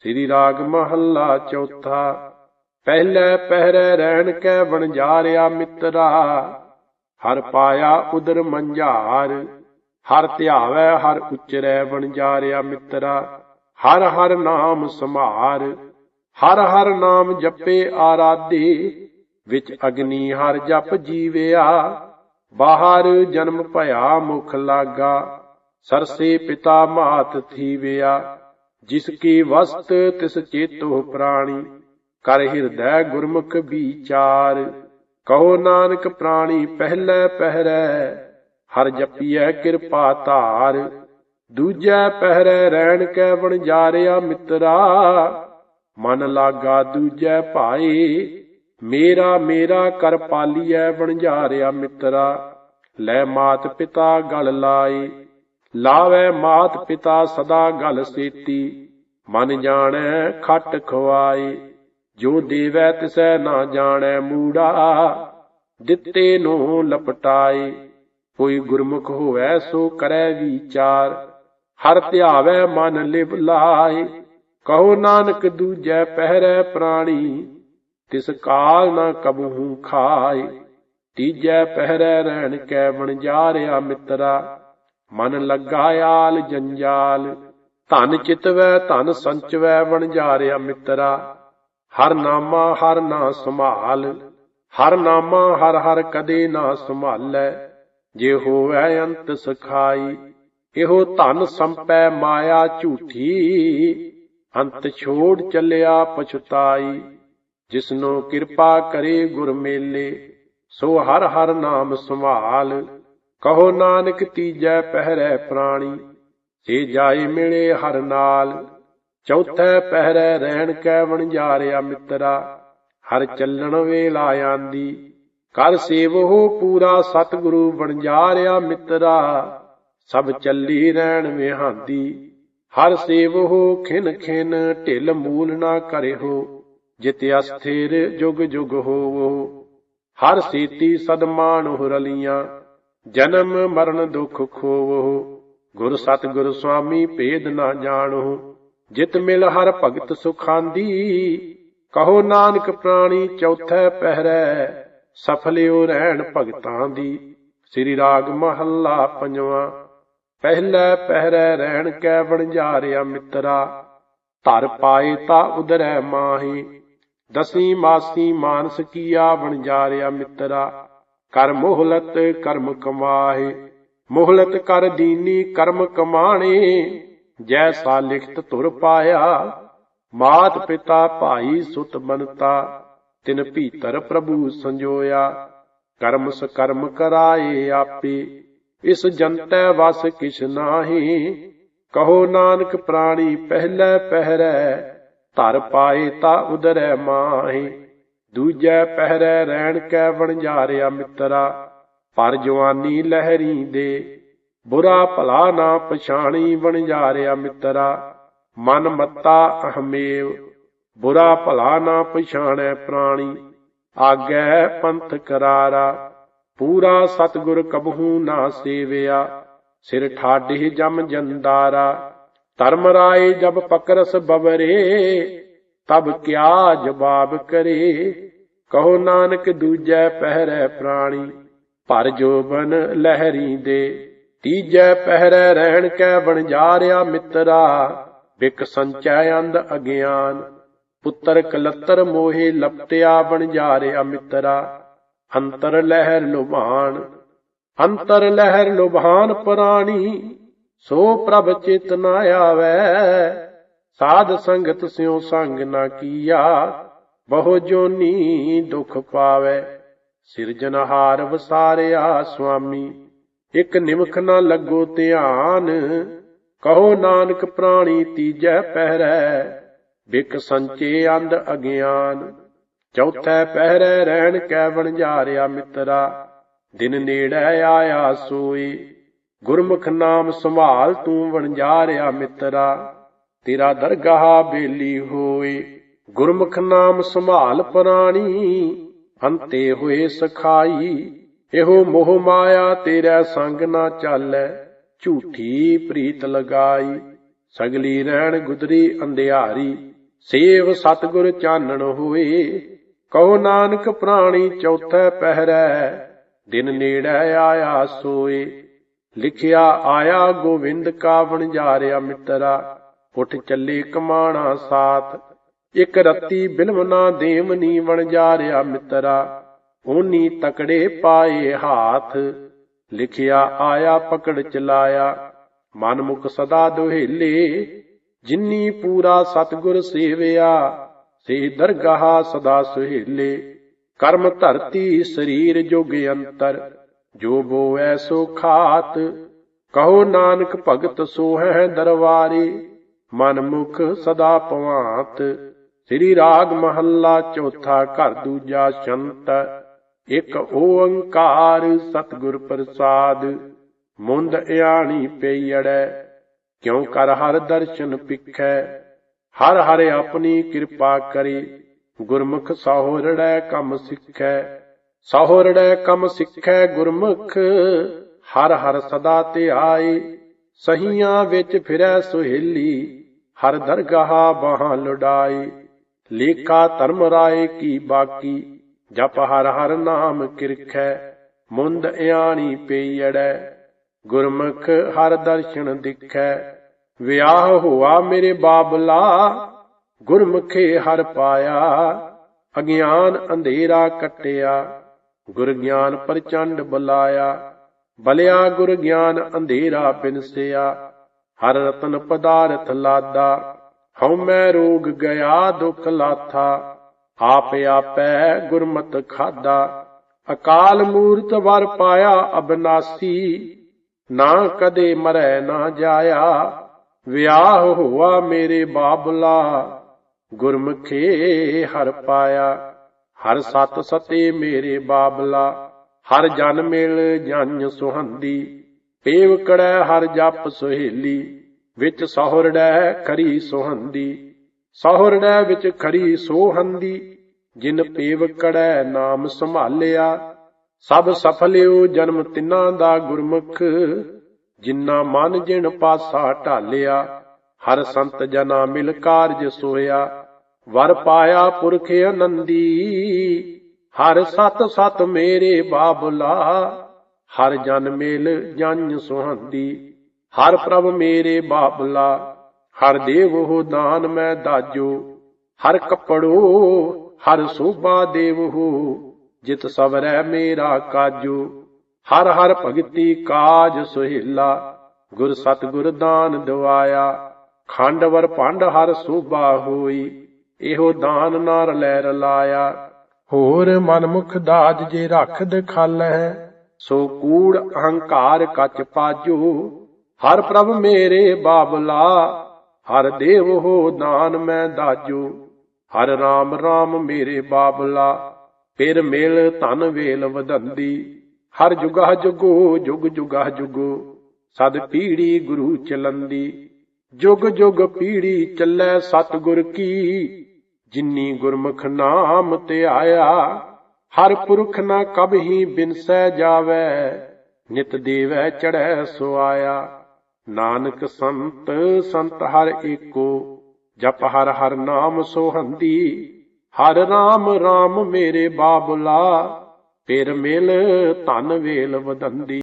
ਸ੍ਰੀ ਰਾਗ ਮਹੱਲਾ ਚੌਥਾ। ਪਹਿਲੇ ਪਹਿਰੇ ਰਹਿਣ ਕੈ ਵਣਜਾਰਿਆ ਮਿੱਤਰਾ। ਹਰ ਪਾਇਆ ਉਦਰ ਮੰਝਾਰ, ਹਰ ਧਿਆਵੈ ਹਰ ਉਚਰੈ ਵਣਜਾਰਿਆ ਮਿੱਤਰਾ। ਹਰ ਹਰ ਨਾਮ ਸਮਾਰ ਹਰ ਹਰ ਨਾਮ ਜਪੇ ਆਰਾਧੇ। ਵਿੱਚ ਅਗਨੀ ਹਰ ਜਪ ਜੀਵਿਆ, ਬਾਹਰ ਜਨਮ ਭਇਆ ਮੁਖ ਲਾਗਾ। ਸਰਸੇ ਪਿਤਾ ਮਾਤ ਥੀਵਿਆ ਜਿਸ ਕੀ ਵਸਤ ਤਿਸ ਚੇਤੋ ਪ੍ਰਾਣੀ, ਕਰ ਹਿਰਦੈ ਗੁਰਮੁਖ ਵਿਚਾਰ ਕਹੋ ਨਾਨਕ ਪ੍ਰਾਣੀ, ਪਹਿਲੇ ਪਹਿਰੈ, ਹਰ ਜਪੀਐ ਕਿਰਪਾ ਧਾਰ। ਦੂਜੈ ਪਹਿਰੈ ਰਹਿਣ ਕੈ ਵਣਜਾਰਿਆ ਮਿੱਤਰਾ, ਮਨ ਲਾਗਾ ਦੂਜੈ ਭਾਏ, ਮੇਰਾ ਮੇਰਾ ਕਰ ਪਾਲੀਐ ਵਣਜਾਰਿਆ ਮਿੱਤਰਾ। ਲੈ ਮਾਤ ਪਿਤਾ ਗਲ ਲਾਏ ਲਾਵੇ ਮਾਤ ਪਿਤਾ ਸਦਾ ਗਲ ਸੇਤੀ, ਮਨ ਜਾਣੈ ਖਟ ਖਵਾਏ ਜੋ ਦੇਵੈ ਤਿਸੈ ਨਾ ਜਾਣੈ ਮੂੜਾ, ਦਿੱਤੇ ਨੂੰ ਲਪਟਾਏ, ਕੋਈ ਗੁਰਮੁਖ ਹੋਵੈ ਸੋ ਕਰੈ ਵਿਚਾਰ, ਹਰ ਧਿਆਵੈ ਮਨ ਲਿਵ ਲਾਏ, ਕਹੋ ਨਾਨਕ ਦੂਜੈ ਪਹਿਰੈ ਪ੍ਰਾਣੀ, ਤਿਸ ਕਾਲ ਨਾ ਕਬਹੂ ਖਾਏ, ਤੀਜੈ ਪਹਿਰੈ ਰਹਿਣ ਕੈ ਬਣ ਜਾ ਵਣਜਾਰਿਆ ਮਿੱਤਰਾ ਮਨ ਲੱਗਾ ਆਲ ਜੰਜਾਲ, ਧਨ ਚਿਤਵੈ, ਧਨ ਸੰਚਵੈ, ਵਣਜਾਰਿਆ ਮਿੱਤਰਾ। ਹਰ ਨਾਮਾ ਹਰ ਨਾ ਸੰਭਾਲ, ਹਰ ਨਾਮਾ ਹਰ ਹਰ ਕਦੇ ਨਾ ਸੰਭਾਲੈ। ਜੇ ਹੋਵੈ ਅੰਤ ਸਖਾਈ, ਇਹੋ ਧਨ ਸੰਪੈ ਮਾਇਆ ਝੂਠੀ। ਅੰਤ ਛੋੜ ਚੱਲਿਆ ਪਛਤਾਈ, ਜਿਸਨੋ ਕਿਰਪਾ ਕਰੇ ਗੁਰ ਮੇਲੇ, ਸੋ ਹਰ ਹਰ ਨਾਮ ਸੰਭਾਲ। ਕਹੋ ਨਾਨਕ ਤੀਜੈ ਪਹਿਰੈ ਪ੍ਰਾਣੀ ਸੇ ਜਾਏ ਮਿਲੇ ਹਰ ਨਾਲ। ਚੌਥੈ ਪਹਿਰੈ ਰਹਿਣ ਕੈ ਵਣਜਾਰਿਆ ਮਿੱਤਰਾ, ਹਰ ਚੱਲਣ ਵੇਲਾ ਆਂਦੀ। ਕਰ ਸੇਵੋ ਪੂਰਾ ਸਤਿਗੁਰੂ ਵਣਜਾਰਿਆ ਮਿੱਤਰਾ, ਸਭ ਚੱਲੀ ਰਹਿਣ ਵਿਹਾਂਦੀ। ਹਰ ਸੇਵੋ ਖਿਨ ਖਿਨ ਢਿਲ ਮੂਲ ਨਾ ਕਰਿਓ ਜਿਤ ਅਸਥਿਰ ਜੁਗ ਜੁਗ ਹੋਵੋ। ਹਰ ਸੀਤੀ ਸਦਮਾਨ ਹੁਰਲੀਆਂ ਜਨਮ ਮਰਨ ਦੁਖ ਖੋਵੋ ਗੁਰ ਸਤਿਗੁਰ ਸੁਆਮੀ ਭੇਦ ਨਾ ਜਾਣੋ ਜਿਤ ਮਿਲ ਹਰ ਭਗਤ ਸੁਖਾਂਦੀ। ਕਹੋ ਨਾਨਕ ਪ੍ਰਾਣੀ ਚੌਥੈ ਪਹਿਰੈ, ਸਫਲਿਓ ਰਹਿਣ ਭਗਤਾਂ ਦੀ। ਸ੍ਰੀ ਰਾਗ ਮਹੱਲਾ ਪੰਜਵਾਂ, ਪਹਿਲੇ ਪਹਿਰੈ ਰਹਿਣ ਕੈ ਵਣਜਾਰਿਆ ਮਿੱਤਰਾ, ਧਰ ਪਾਏ ਤਾ ਉਦਰੈ ਮਾਹੀ। ਦਸੀ ਮਾਸੀ ਮਾਨਸ ਕੀਆ ਵਣਜਾਰਿਆ ਮਿੱਤਰਾ ਕਰ ਮੋਹਲਤ ਕਰਮ ਕਮਾਏ ਮੋਹਲਤ ਕਰ ਦੀਨੀ ਕਰਮ ਕਮਾਣੇ, ਜੈਸਾ ਲਿਖਤ ਤੁਰ ਪਾਇਆ, ਮਾਤ ਪਿਤਾ ਭਾਈ ਸੁਤ ਬਨਤਾ ਤਿਨ ਭੀਤਰ ਪ੍ਰਭੂ ਸੰਜੋਇਆ, ਕਰਮ ਸ ਕਰਮ ਕਰਾਏ ਆਪੇ, ਇਸ ਜੰਤੈ ਵਸ ਕਿਛ ਨਾਹੀ, ਕਹੋ ਨਾਨਕ ਪ੍ਰਾਣੀ ਪਹਿਲੇ ਪਹਿਰੈ, ਧਰ ਪਾਏ ਤਾ ਉਦਰੈ ਮਾਹੀ। ਦੂਜੈ ਪਹਿਰੈ ਰਹਿਣ ਕੈ ਵਣਜਾਰਿਆ ਮਿੱਤਰਾ, ਪਰ ਜਵਾਨੀ ਲਹਿਰੀ ਦੇ। ਬੁਰਾ ਭਲਾ ਨਾ ਪਛਾਣੀ ਵਣਜਾਰਿਆ ਮਿੱਤਰਾ, ਮਨ ਮੱਤਾ ਅਹਮੇਵ। ਬੁਰਾ ਭਲਾ ਨਾ ਪਛਾਣੈ ਪ੍ਰਾਣੀ, ਆਗੈ ਪੰਥ ਕਰਾਰਾ। ਪੂਰਾ ਸਤਗੁਰ ਕਬਹੂ ਨਾ ਸੇਵਿਆ, ਸਿਰ ਠਾਡੇ ਜਮ ਜੰਦਾਰਾ। ਧਰਮ ਰਾਏ ਜਬ ਪਕਰਸ ਬਵਰੇ ਤਬ ਕਿਆ ਜਵਾਬ ਕਰੇ? ਕਹੋ ਨਾਨਕ ਦੂਜੈ ਪਹਿਰੈ ਪ੍ਰਾਣੀ, ਭਰ ਜੋਬਨ ਲਹਿਰੀ ਦੇ। ਤੀਜੈ ਪਹਿਰੈ ਰਹਿਣ ਕੈ ਵਣਜਾਰਿਆ ਮਿੱਤਰਾ, ਬਿਕ ਸੰਚੈ ਅੰਧ ਅਗਿਆਨ। ਪੁੱਤਰ ਕਲੱਤਰ ਮੋਹੇ ਲਪਟਿਆ ਵਣਜਾਰਿਆ ਮਿੱਤਰਾ, ਅੰਤਰ ਲਹਿਰ ਲੁਭਾਨ। ਅੰਤਰ ਲਹਿਰ ਲੁਭਾਨ ਪ੍ਰਾਣੀ, ਸੋ ਪ੍ਰਭ ਚਿਤ ਨ ਆਵੈ। ਸਾਧ ਸੰਗਤ ਸਿਉ ਸੰਗ ਨਾ ਕੀਆ, ਬਹੁ ਜੋਨੀ ਦੁਖ ਪਾਵੈ। ਸਿਰਜਨਹਾਰ ਵਸਾਰਿਆ ਸੁਆਮੀ, ਇਕ ਨਿਮਖ ਨਾ ਲੱਗੋ ਧਿਆਨ। ਕਹੋ ਨਾਨਕ ਪ੍ਰਾਣੀ ਤੀਜੈ ਪਹਿਰੈ, ਬਿਕ ਸੰਚੇ ਅੰਧ ਅਗਿਆਨ। ਚੌਥੈ ਪਹਿਰੈ ਰਹਿਣ ਕੈ ਵਣਜਾਰਿਆ ਮਿੱਤਰਾ, ਦਿਨ ਨੇੜੇ ਆਇਆ ਸੋਈ। ਗੁਰਮੁਖ ਨਾਮ ਸੰਭਾਲ ਤੂੰ ਵਣਜਾਰਿਆ ਮਿੱਤਰਾ। ਤੇਰਾ ਦਰਗਾਹ ਬੇਲੀ ਹੋਏ, ਗੁਰਮੁਖ ਨਾਮ ਸੰਭਾਲ ਪ੍ਰਾਣੀ, ਅੰਤੇ ਹੋਏ ਸਖਾਈ, ਇਹੋ ਮੋਹ ਮਾਇਆ ਤੇਰਾ ਸੰਗ ਨਾ ਚਾਲੈ, ਝੂਠੀ ਪ੍ਰੀਤ ਲਗਾਈ। ਸਗਲੀ ਰਹਿਣ ਗੁਦਰੀ ਅੰਧਿਆਰੀ, ਸੇਵ ਸਤਿਗੁਰ ਚਾਨਣ ਹੋਏ। ਕਹੋ ਨਾਨਕ ਪ੍ਰਾਣੀ ਚੌਥੈ ਪਹਿਰੈ, ਦਿਨ ਨੇੜੇ ਆਇਆ ਸੋਏ। ਲਿਖਿਆ ਆਇਆ ਗੋਵਿੰਦ ਕਾ ਵਣਜਾਰਿਆ ਮਿੱਤਰਾ ਉਠ ਚੱਲੇ ਕਮਾਣਾ ਸਾਥ, ਇਕ ਰੱਤੀ ਬਿਲਵਨਾ ਦੇਵਨੀ ਵਣਜਾਰਿਆ ਮਿੱਤਰਾ, ਓਨੀ ਤਕੜੇ ਪਾਏ ਹਾਥ, ਲਿਖਿਆ ਆਇਆ ਪਕੜ ਚਲਾਇਆ ਮਨ ਸਦਾ ਦੁਹੇਲੇ, ਜਿਨੀ ਪੂਰਾ ਸਤਗੁਰ ਸੇਵਿਆ, ਸੇ ਦਰਗਾਹ ਸਦਾ ਸੁਹੇਲੇ, ਕਰਮ ਧਰਤੀ ਸਰੀਰ ਜੋਗ ਅੰਤਰ, ਜੋ ਬੋਐ ਸੋ ਖਾਤ, ਕਹੋ ਨਾਨਕ ਭਗਤ ਸੋ ਹੈ ਦਰਬਾਰੀ ਮਨ ਮੁਖ ਸਦਾ ਭਵਾਂਤ ਸ੍ਰੀ ਰਾਗ ਮਹੱਲਾ ਚੌਥਾ ਘਰ ਦੂਜਾ ਸ਼ੰਤ। ਇਕ ਓੰਕਾਰ ਸਤਿਗੁਰ ਪ੍ਰਸਾਦ। ਮੁੰਦ ਇਆਣੀ ਪਈੜੈ ਕਿਉ ਕਰ ਹਰ ਦਰਸ਼ਨ ਪਿਖੈ? ਹਰ ਹਰ ਆਪਣੀ ਕਿਰਪਾ ਕਰੀ, ਗੁਰਮੁਖ ਸਹੋਰੜੈ ਕੰਮ ਸਿੱਖੈ। ਸਹੋਰੜੈ ਕੰਮ ਸਿੱਖੈ ਗੁਰਮੁਖ, ਹਰ ਹਰ ਸਦਾ ਧਿਆਏ, ਸਹੀਆਂ ਵਿੱਚ ਫਿਰੈ ਸੁਹੇਲੀ। ਹਰ ਦਰਗਾਹ ਬਾਹਾਂ ਲੁਡਾਈ ਲੇਖਾ ਧਰਮ ਰਾਏ ਕੀ ਬਾਕੀ, ਜਪ ਹਰ ਹਰ ਨਾਮ ਕਿਰਖੈ, ਮੁੰਦ ਇਆਣੀ ਪਈੜੈ ਗੁਰਮੁਖ ਹਰ ਦਰਸ਼ਨ ਦਿਖੈ। ਵਿਆਹ ਹੋਆ ਮੇਰੇ ਬਾਬਲਾ, ਗੁਰਮੁਖੇ ਹਰ ਪਾਇਆ, ਅਗਿਆਨ ਅੰਧੇਰਾ ਕਟਿਆ। ਗੁਰ ਗਿਆਨ ਪ੍ਰਚੰਡ ਬੁਲਾਇਆ, ਬਲਿਆ ਗੁਰ ਗਿਆਨ ਅੰਧੇਰਾ ਪਿਨਸਿਆ ਹਰ ਰਤਨ ਪਦਾਰਥ ਲਾਦਾ, ਹਉ ਮੈਂ ਰੋਗ ਗਿਆ, ਦੁਖ ਲਾਥਾ, ਆਪ ਆਪੈ ਗੁਰਮਤ ਖਾਦਾ। ਅਕਾਲ ਮੂਰਤ ਵਰ ਪਾਇਆ ਅਬਨਾਸੀ, ਨਾ ਕਦੇ ਮਰੈ ਨਾ ਜਾਇਆ, ਵਿਆਹ ਹੋਆ ਮੇਰੇ ਬਾਬਲਾ, ਗੁਰਮੁਖੇ ਹਰ ਪਾਇਆ। ਹਰ ਸਤ ਸਤੇ ਮੇਰੇ ਬਾਬਲਾ, ਹਰ ਜਨ ਮਿਲ ਜਨ ਸੁਹੰਦੀ। ਪੇਵ ਕੜੈ ਹਰ ਜਪ ਸੁਹੇਲੀ, ਵਿੱਚ ਸਹੁਰੜੈ ਖਰੀ ਸੁਹੰਦੀ। ਸਹੁਰੜੈ ਵਿੱਚ ਖਰੀ ਸੋਹੰਦੀ, ਜਿਨ ਪੇਵ ਕੜੈ ਨਾਮ ਸੰਭਾਲਿਆ। ਸਭ ਸਫਲਿਓ ਜਨਮ ਤਿੰਨਾਂ ਦਾ ਗੁਰਮੁਖ ਜਿਨ੍ਹਾਂ ਮਨ ਜਿਣ ਪਾਸਾ ਢਾਲਿਆ। ਹਰ ਸੰਤ ਜਨਾ ਮਿਲ ਕਾਰਜ ਸੋਇਆ, ਵਰ ਪਾਇਆ ਪੁਰਖ ਆਨੰਦੀ। ਹਰ ਸਤ ਸਤ ਮੇਰੇ ਬਾਬਲਾ ਹਰ ਜਨ ਮੇਲ ਜਨ ਸੁਹੰਦੀ, ਹਰ ਪ੍ਰਭ ਮੇਰੇ ਬਾਬਲਾ, ਹਰ ਦੇਵ ਹੋ ਦਾਨ ਮੈਂ ਦਾਜੋ, ਹਰ ਕੱਪੜੋ, ਹਰ ਸੋਭਾ ਦੇਵ ਹੋ, ਜਿਤ ਸਵਰੈ ਮੇਰਾ ਕਾਜੋ, ਹਰ ਹਰ ਭਗਤੀ ਕਾਜ ਸੁਹੇਲਾ, ਗੁਰ ਸਤਿਗੁਰ ਦਾਨ ਦਵਾਇਆ, ਖੰਡਵਰ ਭੰਡ ਹਰ ਸੋਭਾ ਹੋਈ, ਇਹੋ ਦਾਨ ਨਾਰ ਲੈ ਰਲਾਇਆ ਹੋਰ ਮਨਮੁਖ ਦਾਜ ਜੇ ਰੱਖ ਦਖਾਲੈ ਸੋ ਕੂੜ ਅਹੰਕਾਰ ਕੱਚ ਪਾਜੋ। ਹਰ ਪ੍ਰਭ ਮੇਰੇ ਬਾਬਲਾ, ਹਰ ਦੇਵ ਹੋ ਦਾਨ ਮੈਂ ਦਾਜੋ। ਹਰ ਰਾਮ ਰਾਮ ਮੇਰੇ ਬਾਬਲਾ, ਫਿਰ ਮੇਲ ਧਨ ਵੇਲ ਵਧੰਦੀ। ਹਰ ਜੁਗਾ ਜੁਗੋ, ਜੁਗ ਜੁਗਾ ਜੁਗੋ, ਸਦ ਪੀੜੀ ਗੁਰੂ ਚਲੰਦੀ। ਜੁਗ ਜੁਗ ਪੀੜੀ ਚੱਲੈ ਸਤਿਗੁਰ ਕੀ, ਜਿਨੀ ਗੁਰਮੁਖ ਨਾਮ ਤੇ ਆਇਆ ਹਰ ਪੁਰਖ ਨਾ ਕਬਹੀ ਬਿਨਸੈ ਜਾਵੈ, ਨਿਤ ਦੇਵੈ ਚੜੈ ਸੁਆਇਆ। ਨਾਨਕ ਸੰਤ ਸੰਤ ਹਰ ਏਕੋ, ਜਪ ਹਰ ਹਰ ਨਾਮ ਸੋਹੰਦੀ। ਹਰ ਰਾਮ ਰਾਮ ਮੇਰੇ ਬਾਬਲਾ, ਫਿਰ ਮਿਲ ਧਨ ਵੇਲ ਵਧੰਦੀ।